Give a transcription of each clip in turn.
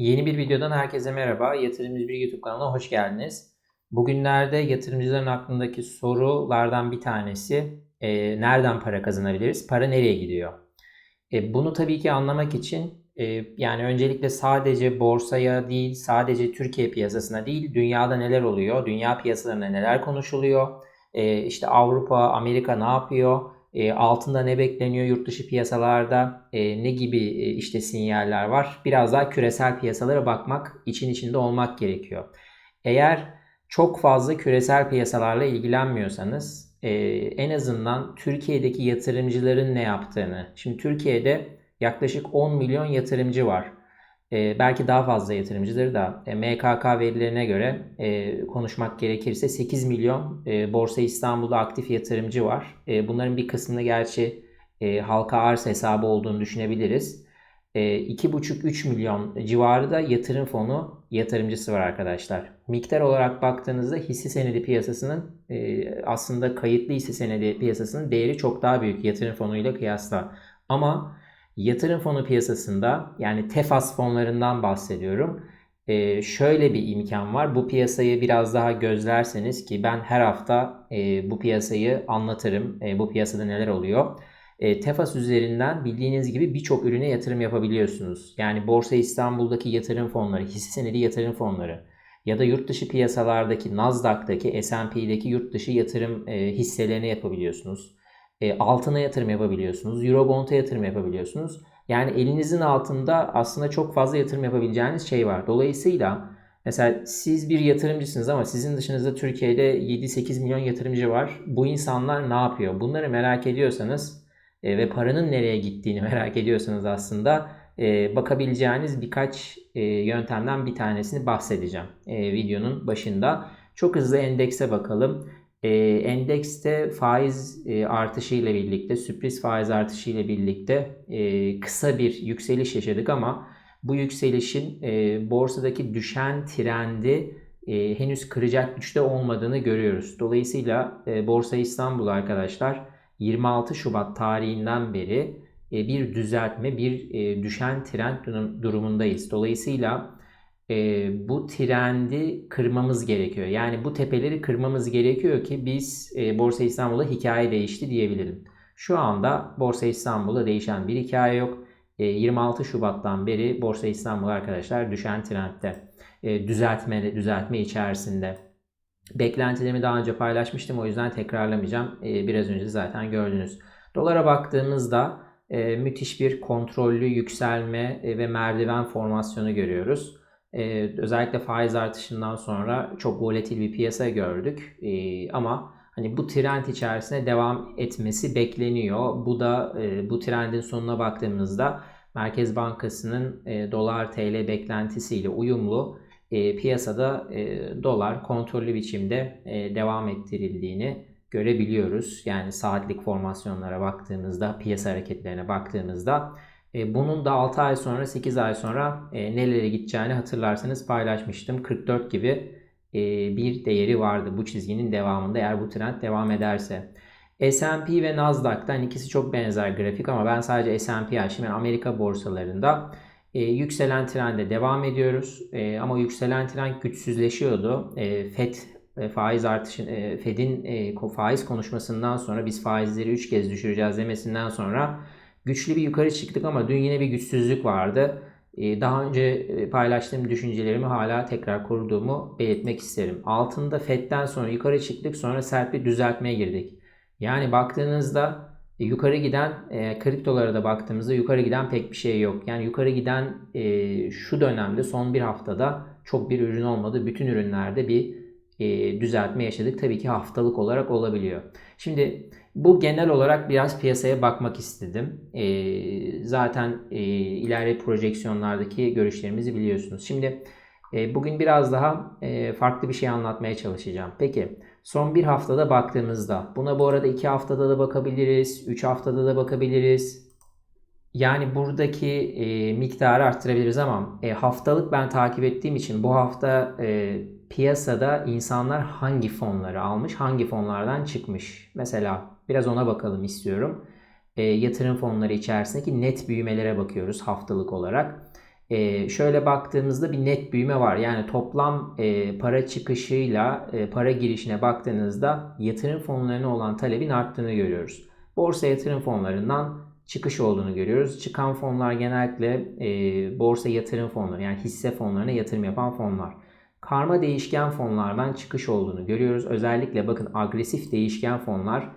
Yeni bir videodan herkese merhaba. Yatırımcı bir YouTube kanalına hoş geldiniz. Bugünlerde yatırımcıların aklındaki sorulardan bir tanesi e, nereden para kazanabiliriz? Para nereye gidiyor? E, bunu tabii ki anlamak için e, yani öncelikle sadece borsaya değil, sadece Türkiye piyasasına değil, dünyada neler oluyor? Dünya piyasalarında neler konuşuluyor? E, işte Avrupa, Amerika ne yapıyor? E, altında ne bekleniyor yurt dışı piyasalarda e, ne gibi e, işte sinyaller var biraz daha küresel piyasalara bakmak için içinde olmak gerekiyor. Eğer çok fazla küresel piyasalarla ilgilenmiyorsanız e, en azından Türkiye'deki yatırımcıların ne yaptığını şimdi Türkiye'de yaklaşık 10 milyon yatırımcı var. E, belki daha fazla yatırımcıdır da e, MKK verilerine göre e, konuşmak gerekirse 8 milyon e, Borsa İstanbul'da aktif yatırımcı var. E, bunların bir kısmını gerçi e, halka arz hesabı olduğunu düşünebiliriz. E, 2,5-3 milyon civarı da yatırım fonu yatırımcısı var arkadaşlar. Miktar olarak baktığınızda hisse senedi piyasasının e, aslında kayıtlı hisse senedi piyasasının değeri çok daha büyük yatırım fonuyla kıyasla. Ama Yatırım fonu piyasasında yani TEFAS fonlarından bahsediyorum. Ee, şöyle bir imkan var. Bu piyasayı biraz daha gözlerseniz ki ben her hafta e, bu piyasayı anlatırım. E, bu piyasada neler oluyor. E, TEFAS üzerinden bildiğiniz gibi birçok ürüne yatırım yapabiliyorsunuz. Yani Borsa İstanbul'daki yatırım fonları, hisse senedi yatırım fonları ya da yurt dışı piyasalardaki Nasdaq'taki, S&P'deki yurt dışı yatırım e, hisselerine yapabiliyorsunuz e, altına yatırım yapabiliyorsunuz. Eurobond'a yatırım yapabiliyorsunuz. Yani elinizin altında aslında çok fazla yatırım yapabileceğiniz şey var. Dolayısıyla mesela siz bir yatırımcısınız ama sizin dışınızda Türkiye'de 7-8 milyon yatırımcı var. Bu insanlar ne yapıyor? Bunları merak ediyorsanız e, ve paranın nereye gittiğini merak ediyorsanız aslında e, bakabileceğiniz birkaç e, yöntemden bir tanesini bahsedeceğim e, videonun başında. Çok hızlı endekse bakalım. E, endekste faiz e, artışı ile birlikte, sürpriz faiz artışı ile birlikte e, kısa bir yükseliş yaşadık ama bu yükselişin e, borsadaki düşen trendi e, henüz kıracak güçte olmadığını görüyoruz. Dolayısıyla e, Borsa İstanbul arkadaşlar 26 Şubat tarihinden beri e, bir düzeltme, bir e, düşen trend durumundayız. Dolayısıyla e, bu trendi kırmamız gerekiyor. Yani bu tepeleri kırmamız gerekiyor ki biz e, Borsa İstanbul'da hikaye değişti diyebilirim. Şu anda Borsa İstanbul'da değişen bir hikaye yok. E, 26 Şubat'tan beri Borsa İstanbul arkadaşlar düşen trendde. E, düzeltme, düzeltme içerisinde. Beklentilerimi daha önce paylaşmıştım o yüzden tekrarlamayacağım. E, biraz önce zaten gördünüz. Dolara baktığımızda e, müthiş bir kontrollü yükselme ve merdiven formasyonu görüyoruz. Ee, özellikle faiz artışından sonra çok volatil bir piyasa gördük. Ee, ama hani bu trend içerisinde devam etmesi bekleniyor. Bu da e, bu trendin sonuna baktığımızda Merkez Bankası'nın e, dolar TL beklentisiyle uyumlu e, piyasada e, dolar kontrollü biçimde e, devam ettirildiğini görebiliyoruz. Yani saatlik formasyonlara baktığımızda, piyasa hareketlerine baktığımızda e, bunun da 6 ay sonra 8 ay sonra e, nelere gideceğini hatırlarsanız paylaşmıştım. 44 gibi e, bir değeri vardı bu çizginin devamında eğer bu trend devam ederse. S&P ve Nasdaq'tan ikisi çok benzer grafik ama ben sadece S&P açtım. Yani Amerika borsalarında e, yükselen trende devam ediyoruz. E, ama yükselen trend güçsüzleşiyordu. E, FED e, faiz artışı e, Fed'in e, faiz konuşmasından sonra biz faizleri 3 kez düşüreceğiz demesinden sonra Güçlü bir yukarı çıktık ama dün yine bir güçsüzlük vardı. Ee, daha önce e, paylaştığım düşüncelerimi hala tekrar kurduğumu belirtmek isterim. Altında FED'den sonra yukarı çıktık sonra sert bir düzeltmeye girdik. Yani baktığınızda e, yukarı giden e, kriptolara da baktığımızda yukarı giden pek bir şey yok. Yani yukarı giden e, şu dönemde son bir haftada çok bir ürün olmadı. Bütün ürünlerde bir e, düzeltme yaşadık. Tabii ki haftalık olarak olabiliyor. Şimdi bu genel olarak biraz piyasaya bakmak istedim. E, zaten e, ileride projeksiyonlardaki görüşlerimizi biliyorsunuz. Şimdi e, bugün biraz daha e, farklı bir şey anlatmaya çalışacağım. Peki son bir haftada baktığımızda buna bu arada iki haftada da bakabiliriz, üç haftada da bakabiliriz. Yani buradaki e, miktarı arttırabiliriz ama e, haftalık ben takip ettiğim için bu hafta e, piyasada insanlar hangi fonları almış, hangi fonlardan çıkmış. Mesela biraz ona bakalım istiyorum. E, yatırım fonları içerisindeki net büyümelere bakıyoruz haftalık olarak. e, şöyle baktığımızda bir net büyüme var. Yani toplam e, para çıkışıyla e, para girişine baktığınızda yatırım fonlarına olan talebin arttığını görüyoruz. Borsa yatırım fonlarından çıkış olduğunu görüyoruz. Çıkan fonlar genellikle e, borsa yatırım fonları yani hisse fonlarına yatırım yapan fonlar. Karma değişken fonlardan çıkış olduğunu görüyoruz. Özellikle bakın agresif değişken fonlar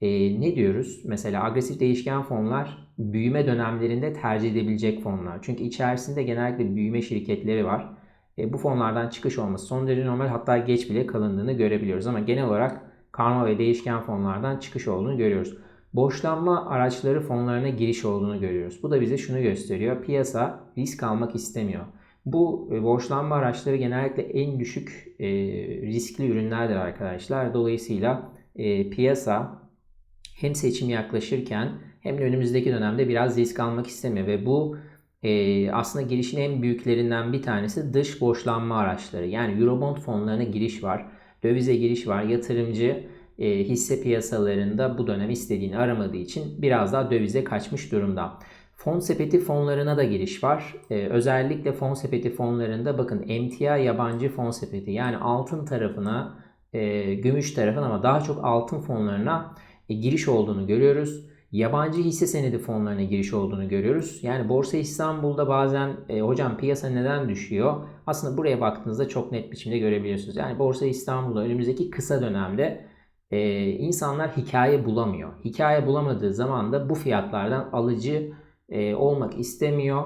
e, ne diyoruz? Mesela agresif değişken fonlar büyüme dönemlerinde tercih edebilecek fonlar. Çünkü içerisinde genellikle büyüme şirketleri var. E, bu fonlardan çıkış olması son derece normal hatta geç bile kalındığını görebiliyoruz. Ama genel olarak karma ve değişken fonlardan çıkış olduğunu görüyoruz. Boşlanma araçları fonlarına giriş olduğunu görüyoruz. Bu da bize şunu gösteriyor. Piyasa risk almak istemiyor. Bu e, borçlanma araçları genellikle en düşük e, riskli ürünlerdir arkadaşlar. Dolayısıyla e, piyasa hem seçim yaklaşırken hem de önümüzdeki dönemde biraz risk almak istemiyor ve bu aslında girişin en büyüklerinden bir tanesi dış borçlanma araçları. Yani Eurobond fonlarına giriş var, dövize giriş var, yatırımcı e, hisse piyasalarında bu dönem istediğini aramadığı için biraz daha dövize kaçmış durumda. Fon sepeti fonlarına da giriş var. Ee, özellikle fon sepeti fonlarında bakın emtia yabancı fon sepeti yani altın tarafına, e, gümüş tarafına ama daha çok altın fonlarına e, giriş olduğunu görüyoruz. Yabancı hisse senedi fonlarına giriş olduğunu görüyoruz. Yani Borsa İstanbul'da bazen e, hocam piyasa neden düşüyor? Aslında buraya baktığınızda çok net biçimde görebiliyorsunuz. Yani Borsa İstanbul'da önümüzdeki kısa dönemde e, insanlar hikaye bulamıyor. Hikaye bulamadığı zaman da bu fiyatlardan alıcı e, olmak istemiyor.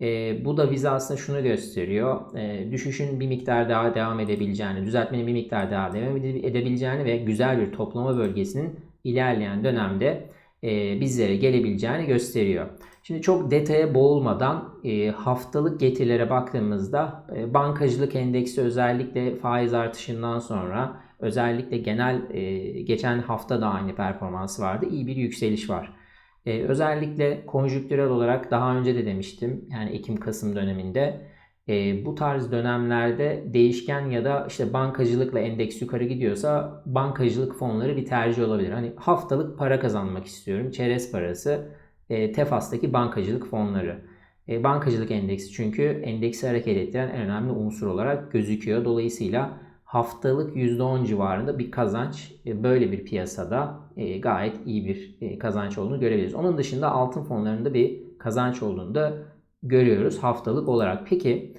E, bu da bize aslında şunu gösteriyor. E, düşüşün bir miktar daha devam edebileceğini, düzeltmenin bir miktar daha devam edebileceğini ve güzel bir toplama bölgesinin ilerleyen dönemde e, bizlere gelebileceğini gösteriyor. Şimdi çok detaya boğulmadan e, haftalık getirilere baktığımızda e, bankacılık endeksi özellikle faiz artışından sonra özellikle genel e, geçen hafta da aynı performansı vardı. İyi bir yükseliş var. Ee, özellikle konjüktürel olarak daha önce de demiştim yani Ekim-Kasım döneminde e, bu tarz dönemlerde değişken ya da işte bankacılıkla endeks yukarı gidiyorsa bankacılık fonları bir tercih olabilir. Hani haftalık para kazanmak istiyorum. Çerez parası e, Tefas'taki bankacılık fonları. E, bankacılık endeksi çünkü endeksi hareket ettiren en önemli unsur olarak gözüküyor. Dolayısıyla haftalık %10 civarında bir kazanç e, böyle bir piyasada e, gayet iyi bir e, kazanç olduğunu görebiliriz. Onun dışında altın fonlarında bir kazanç olduğunu da görüyoruz haftalık olarak. Peki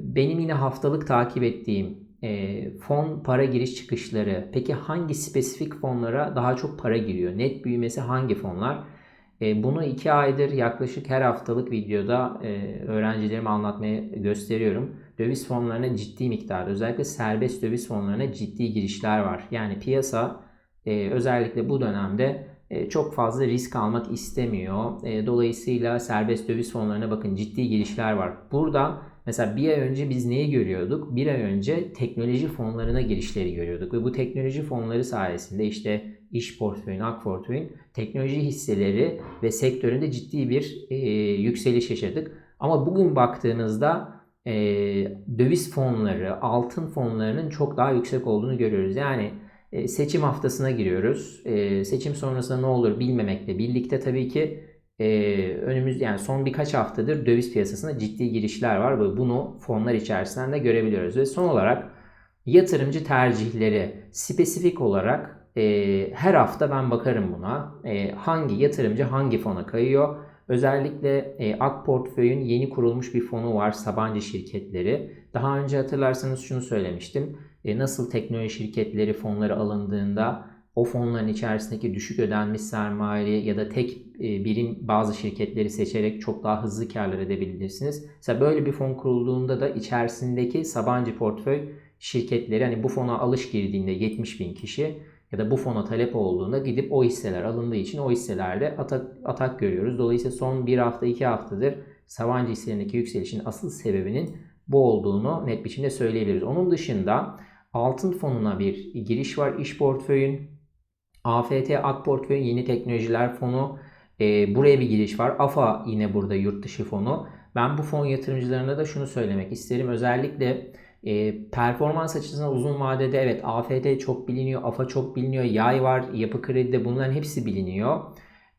benim yine haftalık takip ettiğim fon para giriş çıkışları peki hangi spesifik fonlara daha çok para giriyor? Net büyümesi hangi fonlar? Bunu iki aydır yaklaşık her haftalık videoda öğrencilerime anlatmaya gösteriyorum döviz fonlarına ciddi miktarda özellikle serbest döviz fonlarına ciddi girişler var. Yani piyasa e, özellikle bu dönemde e, çok fazla risk almak istemiyor. E, dolayısıyla serbest döviz fonlarına bakın ciddi girişler var. Burada mesela bir ay önce biz neyi görüyorduk? Bir ay önce teknoloji fonlarına girişleri görüyorduk. Ve bu teknoloji fonları sayesinde işte iş portföyün, ak portföyün teknoloji hisseleri ve sektöründe ciddi bir e, yükseliş yaşadık. Ama bugün baktığınızda e, döviz fonları, altın fonlarının çok daha yüksek olduğunu görüyoruz. Yani e, seçim haftasına giriyoruz. E, seçim sonrasında ne olur bilmemekle birlikte tabii ki e, önümüz yani son birkaç haftadır döviz piyasasında ciddi girişler var ve bunu fonlar içerisinden de görebiliyoruz. Ve son olarak yatırımcı tercihleri spesifik olarak e, her hafta ben bakarım buna. E, hangi yatırımcı hangi fona kayıyor? Özellikle e, Ak Portföy'ün yeni kurulmuş bir fonu var Sabancı şirketleri. Daha önce hatırlarsanız şunu söylemiştim. E, nasıl teknoloji şirketleri fonları alındığında o fonların içerisindeki düşük ödenmiş sermaye ya da tek e, birim bazı şirketleri seçerek çok daha hızlı karlar edebilirsiniz. Mesela böyle bir fon kurulduğunda da içerisindeki Sabancı portföy şirketleri hani bu fona alış girdiğinde 70 bin kişi ya da bu fona talep olduğunda gidip o hisseler alındığı için o hisselerde atak, atak görüyoruz. Dolayısıyla son bir hafta iki haftadır Sabancı hisselerindeki yükselişin asıl sebebinin bu olduğunu net biçimde söyleyebiliriz. Onun dışında altın fonuna bir giriş var iş portföyün. AFT Ak Portföy Yeni Teknolojiler Fonu e, buraya bir giriş var. AFA yine burada yurt dışı fonu. Ben bu fon yatırımcılarına da şunu söylemek isterim. Özellikle e, performans açısından uzun vadede evet AFD çok biliniyor, AFA çok biliniyor, yay var, yapı kredide bunların hepsi biliniyor.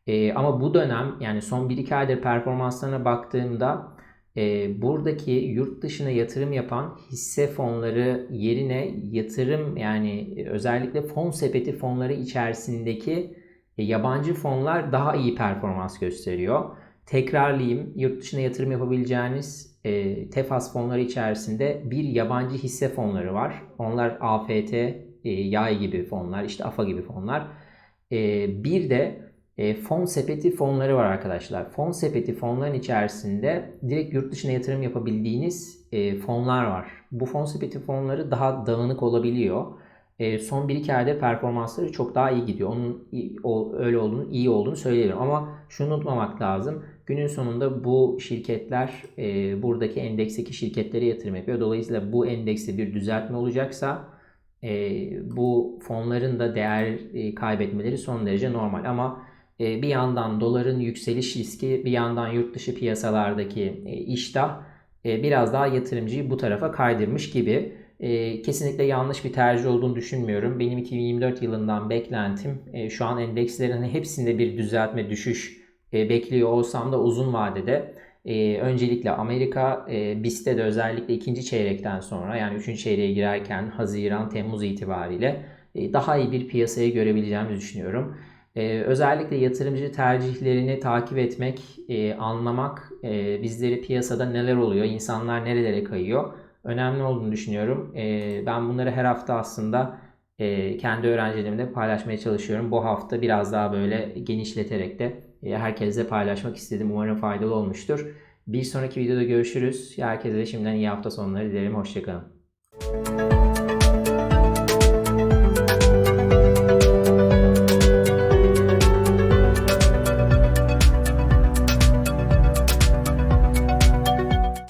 E, ama bu dönem yani son 1-2 aydır performanslarına baktığımda e, buradaki yurt dışına yatırım yapan hisse fonları yerine yatırım yani özellikle fon sepeti fonları içerisindeki e, yabancı fonlar daha iyi performans gösteriyor. Tekrarlayayım, yurt dışına yatırım yapabileceğiniz e, TEFAS fonları içerisinde bir yabancı hisse fonları var. Onlar AFT, e, yay gibi fonlar, işte AFA gibi fonlar. E, bir de e, fon sepeti fonları var arkadaşlar. Fon sepeti fonların içerisinde direkt yurt dışına yatırım yapabildiğiniz e, fonlar var. Bu fon sepeti fonları daha dağınık olabiliyor. E, son 1-2 ayda performansları çok daha iyi gidiyor. Onun o- öyle olduğunu, iyi olduğunu söyleyebilirim. Ama şunu unutmamak lazım. Günün sonunda bu şirketler e, buradaki endeksteki şirketlere yatırım yapıyor. Dolayısıyla bu endekste bir düzeltme olacaksa e, bu fonların da değer e, kaybetmeleri son derece normal. Ama e, bir yandan doların yükseliş riski, bir yandan yurt dışı piyasalardaki e, iştah e, biraz daha yatırımcıyı bu tarafa kaydırmış gibi. E, kesinlikle yanlış bir tercih olduğunu düşünmüyorum. Benim 2024 yılından beklentim e, şu an endekslerin hepsinde bir düzeltme, düşüş e, bekliyor olsam da uzun vadede e, öncelikle Amerika e, BIST'te de özellikle ikinci çeyrekten sonra yani üçüncü çeyreğe girerken Haziran, Temmuz itibariyle e, daha iyi bir piyasayı görebileceğimizi düşünüyorum. Özellikle yatırımcı tercihlerini takip etmek, anlamak, bizleri piyasada neler oluyor, insanlar nerelere kayıyor önemli olduğunu düşünüyorum. Ben bunları her hafta aslında kendi öğrencilerimle paylaşmaya çalışıyorum. Bu hafta biraz daha böyle genişleterek de e, herkesle paylaşmak istedim. Umarım faydalı olmuştur. Bir sonraki videoda görüşürüz. Herkese şimdiden iyi hafta sonları dilerim. Hoşçakalın.